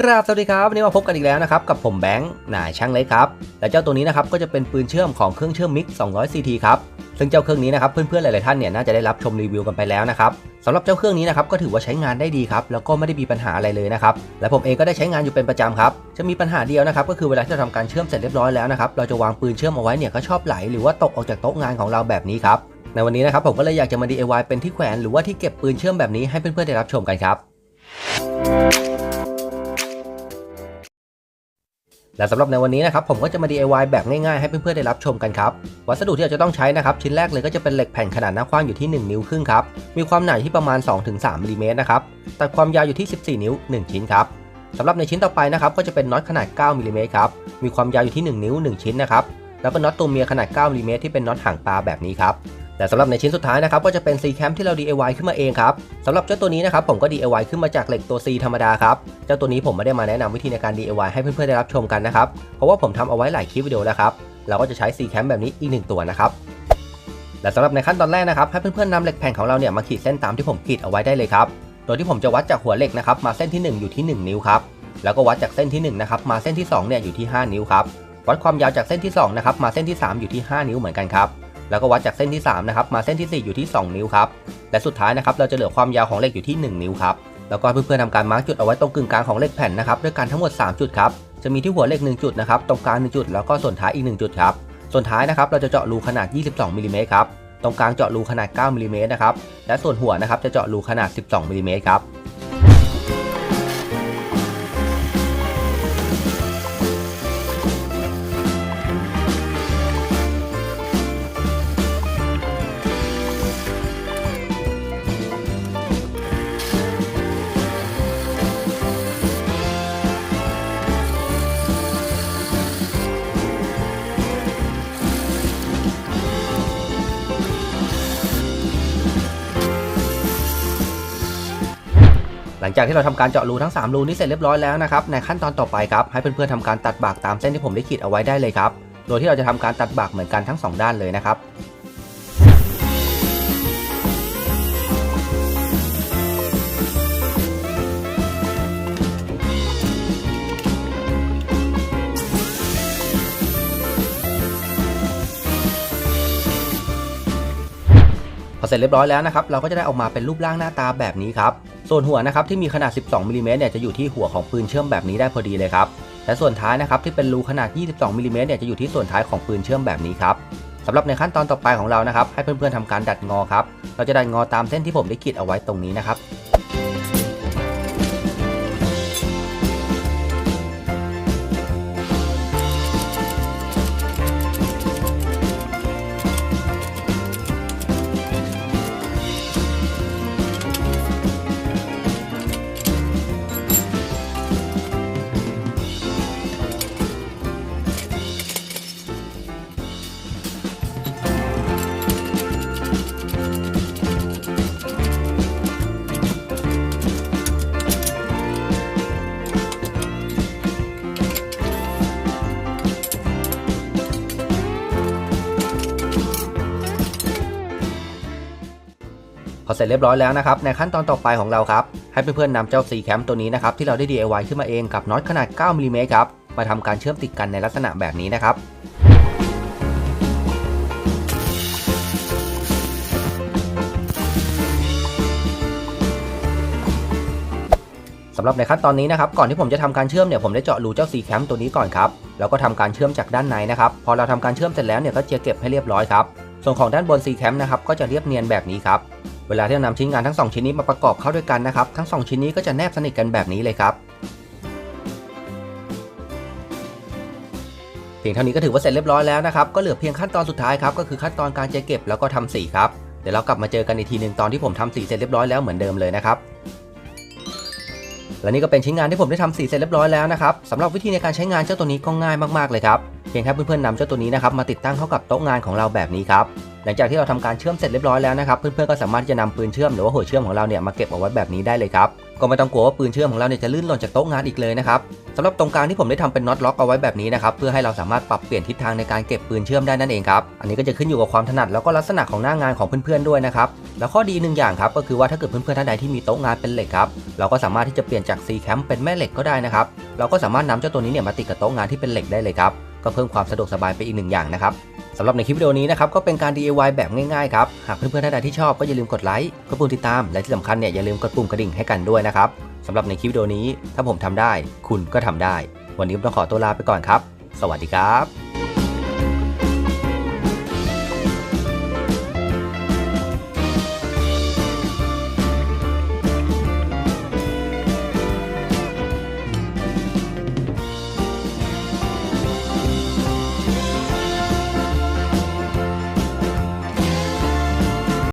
ครับสวัสดีครับวันนี้มาพบกันอีกแล้วนะครับกับผมแบงค์นายช่างเล็กครับและเจ้าตัวนี้นะครับก็จะเป็นปืนเชื่อมของเครื่องเชื่อมมิก 200 CT ครับซึ่งเจ้าเครื่องนี้นะครับเพื่อนๆหลายๆท่านเนี่ยน่าจะได้รับชมรีวิวกันไปแล้วนะครับสำหรับเจ้าเครื่องนี้นะครับก็ถือว่าใช้งานได้ดีครับแล้วก็ไม่ได้มีปัญหาอะไรเลยนะครับและผมเองก็ได้ใช้งานอยู่เป็นประจำครับจะมีปัญหาเดียวนะครับก็คือเวลาที่เราทำการเชื่อมเสร็จเรียบร้อยแล้วนะครับเราจะวางปืนเชื่อมเอาไว้เนี่ยก็ชอบไหลหรือว่าตกออกจากโต๊ะงานของเราแบบนี้ครับในวันนี้นะครับผมก็เลยอยากจะมา DIY เป็นที่แขวนหรือว่าที่เก็บปืนเชื่อมแบบนี้ให้เพื่อนๆได้รับชมกันครับ และสำหรับในวันนี้นะครับผมก็จะมา DIY แบบง่ายๆให้เพื่อนๆได้รับชมกันครับ วัสดุที่เราจะต้องใช้นะครับชิ้นแรกเลยก็จะเป็นเหล็กแผ่นขนาดหน้ากว้างอยู่ที่ 1 นิ้วครึ่งครับ มีความหนาที่ประมาณ 2-3มิลลิเมตรนะครับ ตัดความยาวอยู่ที่ 14 นิ้ว 1 ชิ้นครับสำหรับในชิ้นต่อไปนะครับก็จะเป็นน็อตขนาด 9มิลลิเมตรครับ มีความยาวอยู่ที่ 1 นิ้ว 1 ชิ้นนะครับ แล้วก็น็อตตัวเมียขนาด 9มิลลิเมตรที่เป็นน็อตหางปลาแบบนี้ครับ และสำหรับในชิ้นสุดท้ายนะครับก็จะเป็น C cam ที่เรา DIY ขึ้นมาเองครับสำหรับเจ้าตัวนี้นะครับผมก็ DIY ขึ้นมาจากเหล็กตัว C ธรรมดาครับเจ้าตัวนี้ผมไม่ได้มาแนะนำวิธีในการ DIY ให้เพื่อนๆได้รับชมกันนะครับเพราะว่าผมทำเอาไว้หลายคลิปวิดีโอแล้วครับเราก็จะใช้ C cam แบบนี้อีกหนึ่งตัวนะครับและสำหรับในขั้นตอนแรกนะครับให้เพื่อนๆนำเหล็กแผ่นของเราเนี่ยมาขีดเส้นตามที่ผมขีดเอาไว้ได้เลยครับโดยที่ผมจะวัดจากหัวเหล็กนะครับมาเส้นที่ 1 อยู่ที่ 1 นิ้วครับแล้วก็วัดจากเส้นที่1นะครับมาเส้นที่2เนี่ยอยู่ที่ 5 นิ้วครับวัดความยาวจากเส้นที่2นะครับมาเส้นที่ 3 อยู่ที่ 5 นิ้วเหมือนกันครับ แล้วก็วัดจากเส้นที่3นะครับมาเส้นที่ 4 อยู่ที่ 2 นิ้วครับและสุดท้ายนะครับเราจะเหลือความยาวของเหล็กอยู่ที่ 1 นิ้วครับแล้วก็เพื่อนๆทำการมาร์กจุดเอาไว้ตรงกึ่งกลางของเหล็กแผ่นนะครับด้วยกันทั้งหมด 3 จุดครับจะมีที่หัวเหล็ก 1 จุดนะครับตรงกลาง 1 จุด แล้วก็ส่วนท้ายอีก 1 จุดครับส่วนท้ายนะครับเราจะเจาะรูขนาด 22มิลลิเมตรครับตรงกลางเจาะรูขนาด 9มิลลิเมตรนะครับและส่วนหัวนะครับจะเจาะรูขนาด 12มิลลิเมตรครับ ลังจากที่เราทำการเจาะรูทั้ง 3 รูนี้เสร็จเรียบร้อยแล้วนะครับในขั้นตอนต่อไปครับให้เพื่อนๆทำการตัดบากตามเส้นที่ผมได้ขีดเอาไว้ได้เลยครับโดยที่เราจะทำการตัดบากเหมือนกันทั้ง 2 ด้านเลยนะครับ อเสร็จเรียบร้อยแล้วนะครับเราก็จะได้ออกมาเป็นรูปร่างหน้าตาแบบนี้ครับส่วนหัวนะครับที่มีขนาด 12มิลลิเมตรเนี่ยจะอยู่ที่หัวของปืนเชื่อมแบบนี้ได้พอดีเลยครับและส่วนท้ายนะครับที่เป็นรูขนาด 22มิลลิเมตรเนี่ยจะอยู่ที่ส่วนท้ายของปืนเชื่อมแบบนี้ครับสำหรับในขั้นตอนต่อไปของเรานะครับให้เพื่อนๆทำการดัดงอครับเราจะดัดงอตามเส้นที่ผมได้ขีดเอาไว้ตรงนี้นะครับ พอเสร็จเรียบร้อยแล้วนะครับในขั้นตอนต่อไปของเราครับให้เพื่อนๆนำเจ้า C cam ตัวนี้นะครับที่เราได้ DIY ขึ้นมาเองกับน็อตขนาด 9มิลลิเมตรครับมาทำการเชื่อมติดกันในลักษณะแบบนี้นะครับสำหรับในขั้นตอนนี้นะครับก่อนที่ผมจะทำการเชื่อมเนี่ยผมได้เจาะรูเจ้า C cam ตัวนี้ก่อนครับแล้วก็ทำการเชื่อมจากด้านในนะครับพอเราทำการเชื่อมเสร็จแล้วเนี่ยก็จะเก็บให้เรียบร้อยครับส่วนของด้านบน C cam นะครับก็จะเรียบเนียนแบบนี้ครับ เวลาที่เรานำชิ้นงานทั้ง 2 ชิ้นนี้มาประกอบเข้าด้วยกันนะครับ ทั้ง 2 ชิ้นนี้ก็จะแนบสนิทกันแบบนี้เลยครับ เพียงเท่านี้ก็ถือว่าเสร็จเรียบร้อยแล้วนะครับ ก็เหลือเพียงขั้นตอนสุดท้ายครับ ก็คือขั้นตอนการเจเก็บแล้วก็ทำสีครับ เดี๋ยวเรากลับมาเจอกันอีกทีหนึ่งตอนที่ผมทำสีเสร็จเรียบร้อยแล้วเหมือนเดิมเลยนะครับ และนี่ก็เป็นชิ้นงานที่ผมได้ทำสีเสร็จเรียบร้อยแล้วนะครับสำหรับวิธีในการใช้งานเจ้าตัวนี้ก็ง่ายมากๆเลยครับ พียงแค่เพื่อนๆนำเจ้าตัวนี้นะครับมาติดตั้งเข้ากับโต๊ะงานของเราแบบนี้ครับหลังจากที่เราทำการเชื่อมเสร็จเรียบร้อยแล้วนะครับเพื่อนๆก็สามารถที่จะนำปืนเชื่อมหรือว่าหัวเชื่อมของเราเนี่ยมาเก็บเอาไว้แบบนี้ได้เลยครับก็ไม่ต้องกลัวว่าปืนเชื่อมของเราเนี่ยจะลื่นหล่นจากโต๊ะงานอีกเลยนะครับสำหรับตรงกลางที่ผมได้ทำเป็นน็อตล็อกเอาไว้แบบนี้นะครับเพื่อให้เราสามารถปรับเปลี่ยนทิศทางในการเก็บปืนเชื่อมได้นั่นเองครับอันนี้ก็จะขึ้นอยู่กับความถนัดแล้วก็ลักษณะของหน้างานของเพื่อนๆด้วยนะครับแล้วข้อดีหนึ่งอย่างครับก็คือว่าถ้าเกิดเพื่อนๆท่านใดที่มีโต๊ะงานเป็นเหล็กครับเราก็สามารถที่จะเปลี่ยนจาก C cam เป็นแม่เหล็กก็ได้นะครับเราก็สามารถนำเจ้าตัวนี้เนี่ยมาติดกับโต๊ะงานที่เป็นเหล็กได้เลยครับ ก็เพิ่มความสะดวกสบายไปอีกหนึ่งอย่างนะครับสำหรับในคลิปวิดีโอนี้นะครับก็เป็นการ DIY แบบง่ายๆครับหากเพื่อนๆท่านใดที่ชอบก็อย่าลืมกดไลค์กดปุ่มติดตามและที่สำคัญเนี่ยอย่าลืมกดปุ่มกระดิ่งให้กันด้วยนะครับสำหรับในคลิปวิดีโอนี้ ถ้าผมทำได้ คุณก็ทำได้ วันนี้ผมต้องขอตัวลาไปก่อนครับ สวัสดีครับ